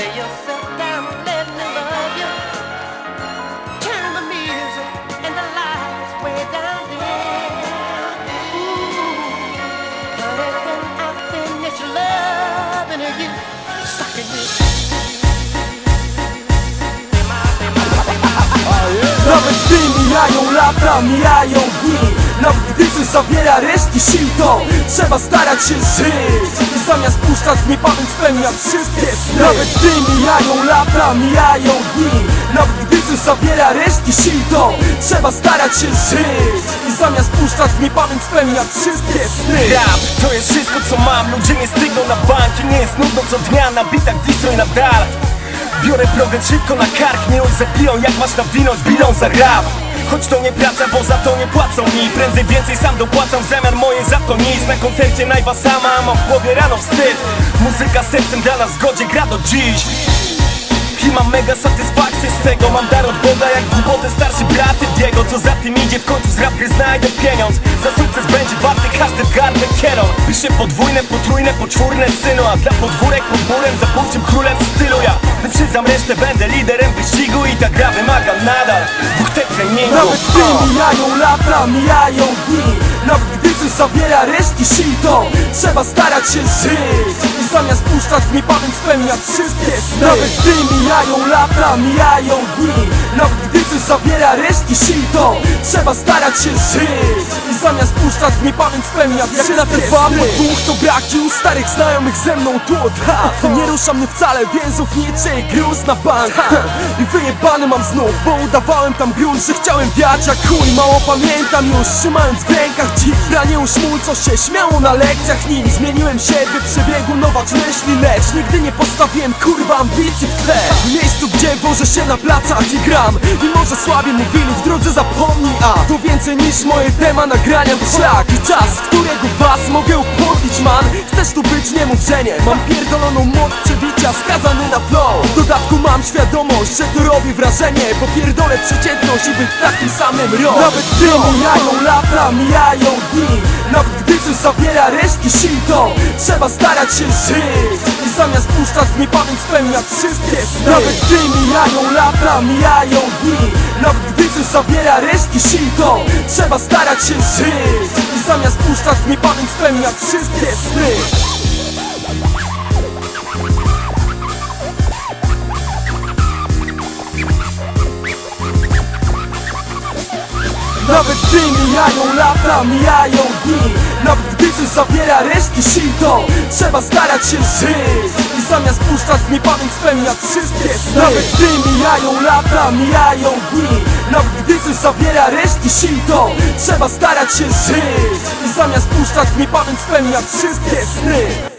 Lay yourself down, let me love you. Turn the music and the lights way down. Ooh, honey, when I finish loving you, sucking. Nawet gdy mijają lata, Nawet gdy coś zabiera resztki sił to Trzeba starać się żyć. I zamiast puszczać w niepamięć spełniać wszystkie sny. Nawet gdy mijają lata, mijają dni. Nawet gdy coś zabiera resztki sił to Trzeba starać się żyć. I zamiast puszczać w niepamięć spełniać wszystkie sny. Rap to jest wszystko co mam. Ludzie nie stygną na banki Nie jest nudno co dnia. Na bitach distro i nadal Biorę progres szybko na kark. Miłość zapiją jak masz nawinąć Biną za rap Choć to nie praca, bo za to nie płacą mi. Prędzej więcej sam dopłacam w zamian moje za to nic. Na koncercie najwa sama, mam w głowie rano wstyd. Muzyka sercem dla nas w zgodzie gra do dziś. I mam mega satysfakcję z tego. Mam dar od Boga jak głupoty starszy braty Diego. Co za tym idzie w końcu z rap gry znajdę pieniądz. Za sukces będzie warty każdy gardle kieron Piszę podwójne, potrójne, poczwórne synu A dla podwórek pod murem zabójczym królem stylu ja. Wyprzedzam resztę, będę liderem wyścigu I ta gra wymaga nadal te treningu Nawet gdy mijają lata, mijają dni. Nawet gdy coś zabiera resztki sił to Trzeba starać się żyć. I zamiast puszczać w niepamięć spełniać wszystkie sny. Nawet gdy mijają lata, mijają dni. Nawet gdy coś zabiera resztki sił to Trzeba starać się żyć zamiast puszczać w niepamięć spełniać wszystkie na te dwa dwóch to braki u starych znajomych ze mną tu od lat Nie rusza mnie wcale więzów, nie czuję gruz na bank. I wyjebany mam znów, bo udawałem tam grunt, że chciałem wiać jak chuj. Mało pamiętam już, trzymając w rękach dzik Branie szmul, co się śmiało na lekcjach nim. Zmieniłem siebie, przebiegu nować myśli, lecz Nigdy nie postawiłem kurwa ambicji w tle. W miejscu, gdzie wożę się na placach i gram. I może słabiej mówili, w drodze zapomnij A to więcej niż moje tema nagrania to szlak. I czas, którego was mogę upodlić man. Chcesz tu być, nie mów, że nie. Mam pierdoloną moc przebicia, skazany na flow. W dodatku mam świadomość, że to robi wrażenie. Bo pierdolę przeciętność i być takim samym rok. Nawet gdy mijają lata, mijają dni. Nawet gdy coś zabiera resztki sił to Trzeba starać się żyć. I zamiast puszczać w niepamięć spełniać wszystkie sny. Nawet gdy mijają lata, mijają dni. Nawet gdy coś zabiera resztki sił to Trzeba starać się żyć. I zamiast puszczać w niepamięć spełniać wszystkie sny Nawet gdy mijają lata, mijają dni. Nawet gdy coś zabiera resztki sił to Trzeba starać się żyć. I zamiast puszczać w niepamięć spełniać wszystkie sny. Nawet gdy mijają lata, mijają dni. Nawet gdy coś zabiera resztki sił to Trzeba starać się żyć. I zamiast puszczać w niepamięć spełniać wszystkie sny